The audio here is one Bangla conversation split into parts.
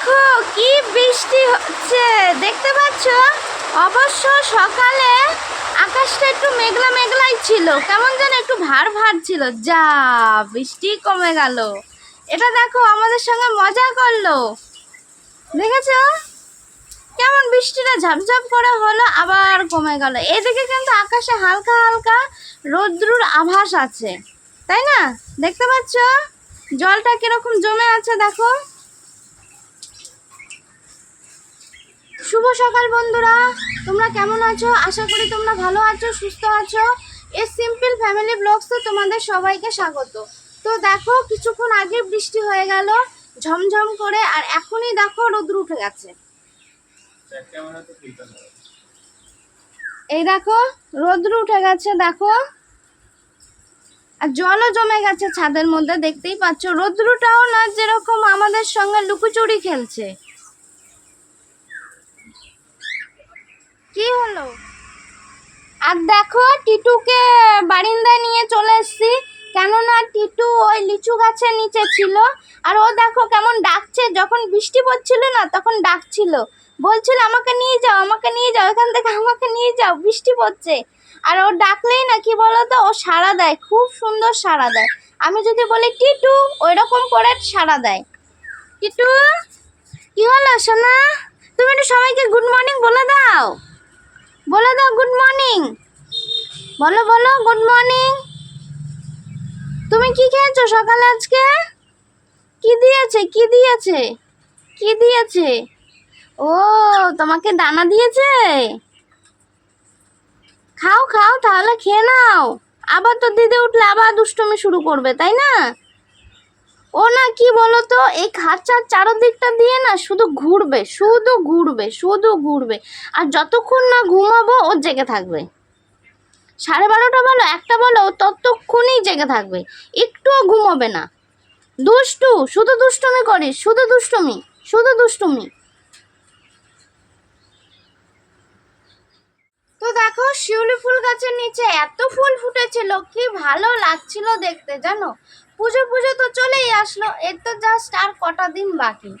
দেখো, কি বৃষ্টি হচ্ছে। দেখতে পাচ্ছ? অবশ্য সকালে আকাশটা একটু মেঘলা মেঘলাই ছিল। কেমন যেন একটু ভার ভার ছিল। যা, বৃষ্টি কমে গেল। এটা দেখো, আমাদের সঙ্গে মজা করল। দেখেছ? কেমন বৃষ্টিটা ঝাপঝাপ করে হলো, আবার কমে গেল। এদিকে কিন্তু আকাশে হালকা হালকা রৌদ্রুর আভাস আছে। তাই না? দেখতে পাচ্ছ? জলটা কীরকম জমে আছে, দেখো। শুভ সকাল বন্ধুরা। তোমরা কেমন আছো? আশা করি তোমরা ভালো আছো, সুস্থ আছো। এ সিম্পল ফ্যামিলি ব্লগসে তোমাদের সবাইকে স্বাগত। তো দেখো, কিছুক্ষণ আগে বৃষ্টি হয়ে গেল, ঝমঝম করে, আর এখনই দেখো রোদ্র উঠে গেছে। এই দেখো, রোদ্র উঠে গেছে, দেখো। আর জলও জমে গেছে ছাদের মধ্যে, দেখতেই পাচ্ছ। রোদ্রুটাও না যেরকম আমাদের সঙ্গে লুকোচুরি খেলছে কি হলো আর দেখো টিটুকে বারিন্দায় নিয়ে চলে এসেছি। কেননা টিটু ওই লিচু গাছের নিচে ছিল। আর ও দেখো কেমন ডাকছে। যখন বৃষ্টি পড়ছিল না, তখন ডাকছিল। বলছিল, আমাকে নিয়ে যাও, আমাকে নিয়ে যাও, এখান থেকে আমাকে নিয়ে যাও, বৃষ্টি পড়ছে। আর ও ডাকলেই না, কি বলতো, ও সাড়া দেয়, খুব সুন্দর সাড়া দেয়। আমি যদি বলি, টিটু ওই রকম করে সাড়া দেয়। টিটু, কি হলো সোনা? তুমি একটু সবাইকে গুড মর্নিং বলে দাও। বলে দাও গুড মর্নিং বলো বলো গুড মর্নিং তুমি কি খেয়েছো সকালে আজকে? কি দিয়েছে কি দিয়েছে কি দিয়েছে? ও, তোমাকে দানা দিয়েছে? খাও খাও, তাহলে খেয়ে নাও। আবার তো দিদি উঠলে আবার দুষ্টুমি শুরু করবে, তাই না? ও না, কি বলতো? এই খাঁচার চারদিকটা দিয়ে না শুধু ঘুরবে শুধু ঘুরবে শুধু ঘুরবে। আর যতক্ষণ না ঘুমাবো, ও জেগে থাকবে। সাড়ে বারোটা বলো, একটা বলো, ততক্ষণই জেগে থাকবে। একটুও ঘুমোবে না। দুষ্টু, শুধু দুষ্টুমি করিস, শুধু দুষ্টুমি শুধু দুষ্টুমি। তো দেখো, শিউলি ফুল গাছের নিচে এত ফুল ফুটেছিল, কি ভালো লাগছিল দেখতে, জানো? পুজো পুজো তো চলেই আসলো। এর তো জাস্ট আর কটা দিন বাকি।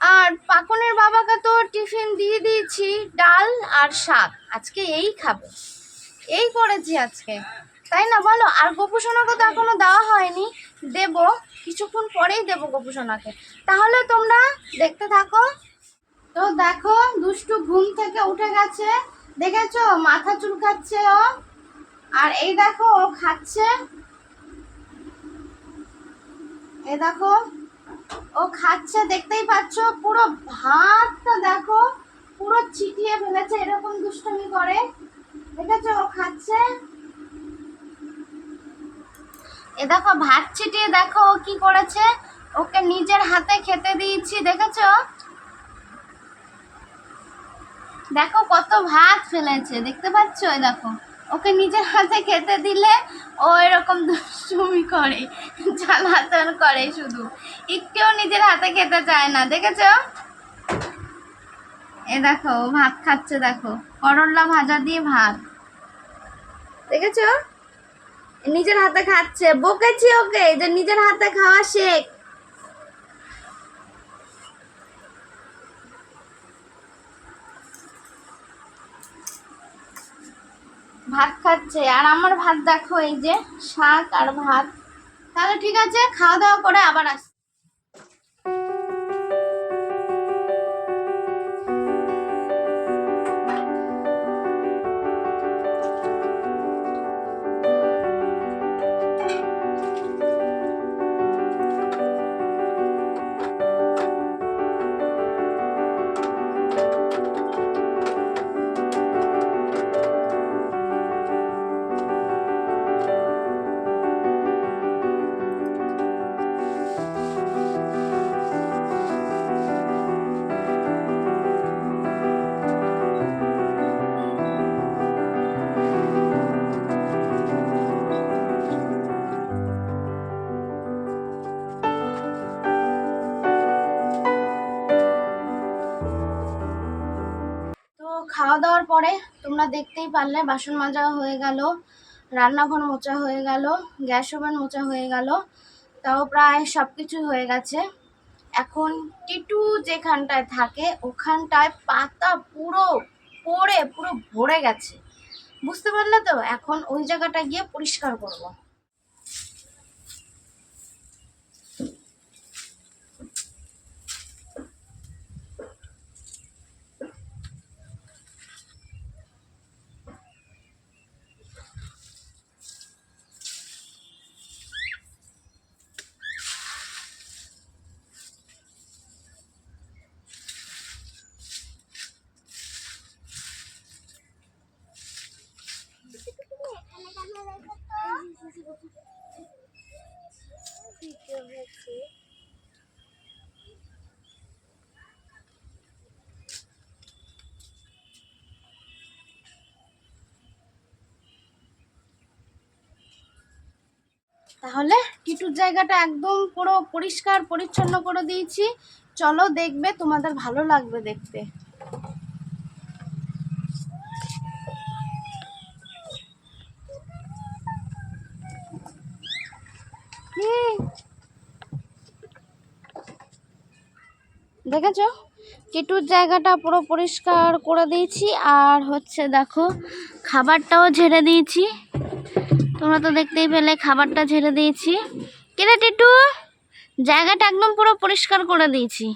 আর পাকনের বাবাকে তো টিফিন দিয়ে দিয়েছি, ডাল আর শাক। আজকে এই খাবে। এই করেছি আজকে। তাই না? বলো, আর গোপুসোনাকে তো এখনও দেওয়া হয়নি। দেব, কিছুক্ষণ পরেই দেবো গোপুসোনাকে। তাহলে তোমরা দেখতে থাকো। তো দেখো, দুষ্টু ঘুম থেকে উঠে গেছে। দেখেছ? মাথা চুলকাচ্ছে ও। আর এই দেখো, ও খাচ্ছে। এই দেখো, ও খাচ্ছে, দেখতেই পাচ্ছ, পুরো ভাতটা দেখো, পুরো ছিটিয়ে ফেলেছে, এরকম দুষ্টুমি করে। দেখেছ, ও খাচ্ছে। এ দেখো, ভাত ছিটিয়ে দেখো ও কি করেছে। ওকে নিজের হাতে খেতে দিয়েছি, দেখেছ? দেখো কত ভাত ফেলেছে, দেখতে পাচ্ছ? দেখো। ওকে নিজের হাতে খেতে দিলে ও এরকম দুষ্টুমি করে জ্বালাতন করে শুধু। একটুও নিজের হাতে খেতে চায় না, দেখেছ? এ দেখো ভাত খাচ্ছে, দেখো। করল্লা ভাজা দিয়ে ভাত। দেখেছ? নিজের হাতে খাচ্ছে, বকেছি ওকে যে নিজের হাতে খাওয়া শেখ। ভাত খাচ্ছে। আর আমার ভাত দেখো, এই যে শাক আর ভাত। তাহলে ঠিক আছে, খাওয়া দাওয়া করে আবার আস খাওয়া দাওয়ার পরে তোমরা দেখতেই পারলে বাসন মাজা হয়ে গেল, রান্নাঘর মোচা হয়ে গেল, গ্যাস ওভেন মোচা হয়ে গেল, তাও প্রায় সব কিছু হয়ে গেছে। এখন টিটু যেখানটায় থাকে ওখানটায় পাতা পুরো পড়ে, পুরো ভরে গেছে। বুঝতে পারলে তো? এখন ওই জায়গাটা গিয়ে পরিষ্কার করব। তাহলে টিটুর জায়গাটা একদম পুরো পরিষ্কার, পরিচ্ছন্ন করে দিয়েছি। চলো দেখবে তোমাদের ভালো লাগবে দেখতে। দেখেছ? টিটুর জায়গাটা পুরো পরিষ্কার করে দিয়েছি, আর হচ্ছে দেখো, খাবারটাও ঝেড়ে দিয়েছি। তোমরা তো দেখতেই পেলে, খাবারটা ঝেড়ে দিয়েছি। কিরে টিটু? জায়গাটা একদম পুরো পরিষ্কার করে দিয়েছি।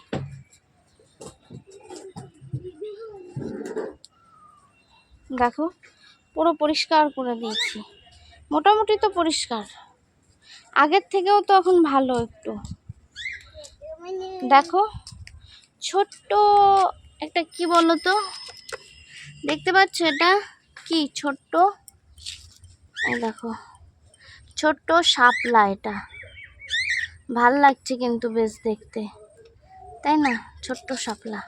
দেখো, পুরো পরিষ্কার করে দিয়েছি। মোটামুটি তো পরিষ্কার। আগের থেকেও তো এখন ভালো একটু। দেখো, ছোট্ট একটা কি বলো তো দেখতে পাচ্ছ এটা? কি ছোট্ট? দেখো, ছোট্ট শাপলা এটা। ভালো লাগছে কিন্তু বেশ দেখতে। তাই না? ছোট্ট শাপলা।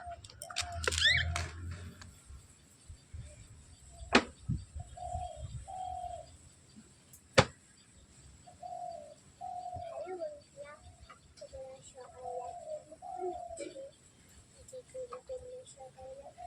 ಅವಶ್ಯಕ ಅದ?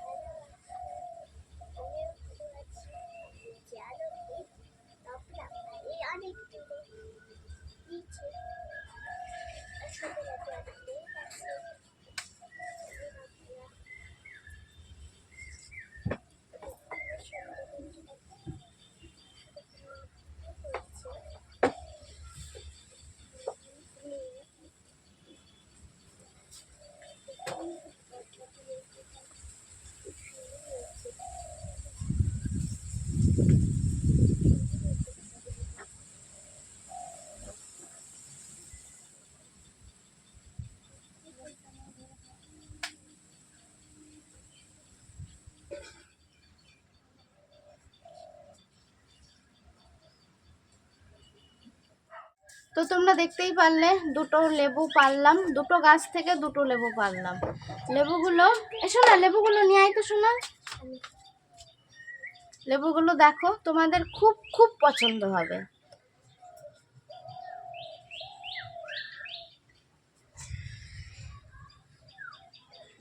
তো তোমরা দেখতেই পারলে দুটো লেবু পারলাম, দুটো গাছ থেকে দুটো লেবু পারলাম। লেবুগুলো এসো না লেবুগুলো নিয়ে আয় তো শোনা। লেবুগুলো দেখো, তোমাদের খুব খুব পছন্দ হবে।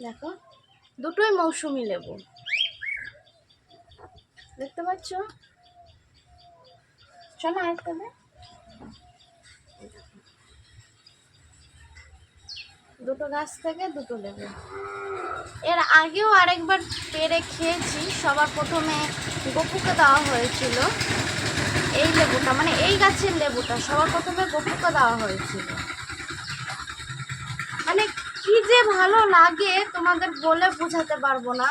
দেখো, দুটোই মৌসুমি লেবু। দেখতে পাচ্ছ? শোনা আসতে দে দুটো গাছ থেকে দুটো লেবু। এর আগেও আরেকবার পেরে খেয়েছি, সবার প্রথমে গপুকে দেওয়া হয়েছিল। এই লেবুটা মানে এই গাছের লেবুটা, সবার প্রথমে গপুকে দেওয়া হয়েছিল। মানে কি যে ভালো লাগে, তোমাদের বলে বোঝাতে পারব না।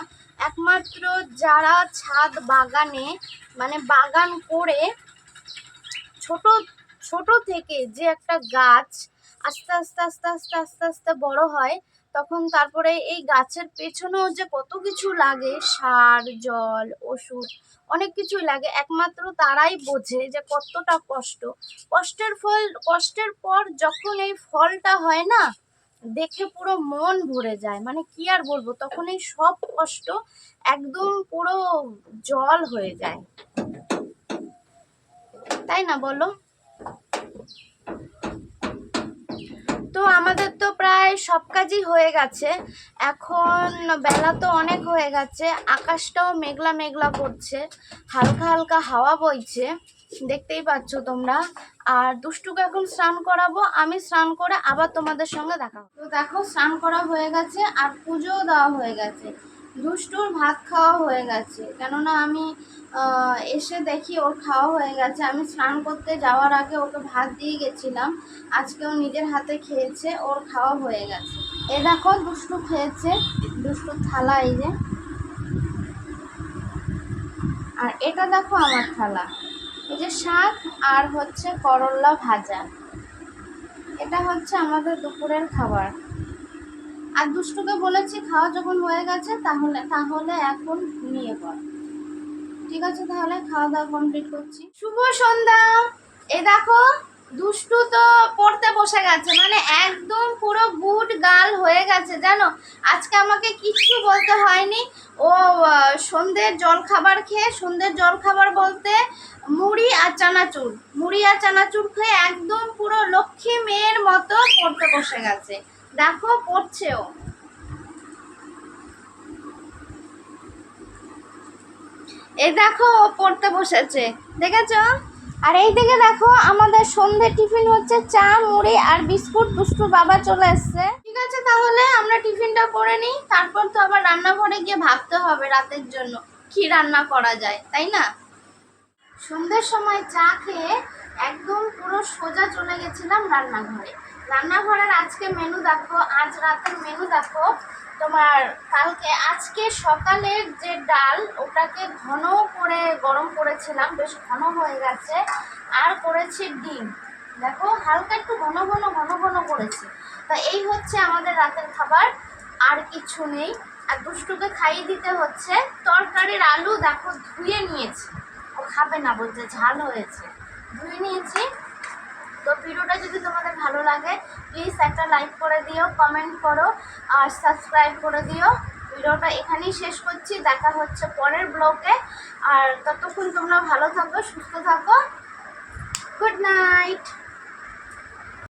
একমাত্র যারা ছাদ বাগানে মানে বাগান করে, ছোট ছোট থেকে যে একটা গাছ আস্তে আস্তে আস্তে আস্তে আস্তে আস্তে বড় হয়, তখন তারপরে এই গাছের পেছনেও যে কত কিছু লাগে, সার, জল, ওষুধ, অনেক কিছুই লাগে। একমাত্র তারাই বোঝে যে কতটা কষ্ট। কষ্টের ফল, কষ্টের পর যখন এই ফলটা হয় না, দেখে পুরো মন ভরে যায়। মানে কি আর বলব, তখন এই সব কষ্ট একদম পুরো জল হয়ে যায়। তাই না বলো? তো আমাদের তো প্রায় সব কাজই হয়ে গেছে। এখন বেলা তো অনেক হয়ে গেছে, আকাশটাও মেঘলা মেঘলা করছে, হালকা হালকা হাওয়া বইছে, দেখতেই পাচ্ছ তোমরা। আর দুষ্টুকে এখন স্নান করাবো, আমি স্নান করে আবার তোমাদের সঙ্গে দেখা তো দেখো, স্নান করা হয়ে গেছে আর পুজোও দেওয়া হয়ে গেছে। দুষ্টুর ভাত খাওয়া হয়ে গেছে। কেননা আমি এসে দেখি ওর খাওয়া হয়ে গেছে। আমি স্নান করতে যাওয়ার আগে ওকে ভাত দিয়ে গেছিলাম। আজকে ও নিজের হাতে খেয়েছে, ওর খাওয়া হয়ে গেছে। এ দেখো, দুষ্টু খেয়েছে। দুষ্টুর থালা এই যে। আর এটা দেখো আমার থালা। এই যে শাক আর হচ্ছে করল্লা ভাজা। এটা হচ্ছে আমাদের দুপুরের খাবার। আর দুষ্টুকে বলেছি, খাওয়া যখন হয়ে গেছে, তাহলে তাহলে এখন নিয়ে পড়। ঠিক আছে, তাহলে খাওয়া দাওয়া কমপ্লিট করছি। শুভ সন্ধ্যা! এ দেখো, দুষ্টু তো পড়তে বসে গেছে মানে একদম পুরো গুড গাল হয়ে গেছে, জানো? আজকে আমাকে কিচ্ছু বলতে হয়নি। ও সন্ধ্যের জল খাবার খেয়ে, সন্ধ্যের জল খাবার বলতে মুড়ি আর চানাচুর। মুড়ি আর চানাচুর খেয়ে একদম পুরো লক্ষ্মী মেয়ের মতো পড়তে বসে গেছে। দেখো, পড়ছেও। এই দেখো, ও পড়তে বসেছে, দেখেছ? আর এই দিকে দেখো, আমাদের সন্ধে টিফিন হচ্ছে চা, মুড়ি আর বিস্কুট। দুষ্টুর বাবা চলে এসছে। ঠিক আছে, তাহলে আমরা টিফিনটা করে নিই। তারপর তো আবার রান্নাঘরে গিয়ে ভাবতে হবে রাতের জন্য, কি রান্না করা যায়, তাই না? সন্ধ্যের সময় চা খেয়ে একদম পুরো সোজা চলে গেছিলাম রান্নাঘরে। রান্নাঘরের আজকে মেনু দেখো, আজ রাতের মেনু দেখো। তোমার কালকে, আজকে সকালের যে ডাল, ওটাকে ঘন করে গরম করেছিলাম, বেশ ঘন হয়ে গেছে। আর করেছি ডিম। দেখো, হালকা একটু ঘন ঘন ঘন ঘন করেছি। তা এই হচ্ছে আমাদের রাতের খাবার, আর কিছু নেই। আর দুষ্টুকে খাইয়ে দিতে হচ্ছে। তরকারির আলু দেখো, ধুয়ে নিয়েছি। ও খাবে না বলছে, ঝাল হয়েছে। ধুয়ে নিয়েছি। তো ভিডিওটা যদি তোমাদের ভালো লাগে প্লিজ একটা লাইক করে দিও কমেন্ট করো, আর সাবস্ক্রাইব করে দিও। ভিডিওটা এখানেই শেষ করছি, দেখা হচ্ছে পরের ব্লগে আর ততক্ষণ তোমরা ভালো থাকো, সুস্থ থাকো। Good night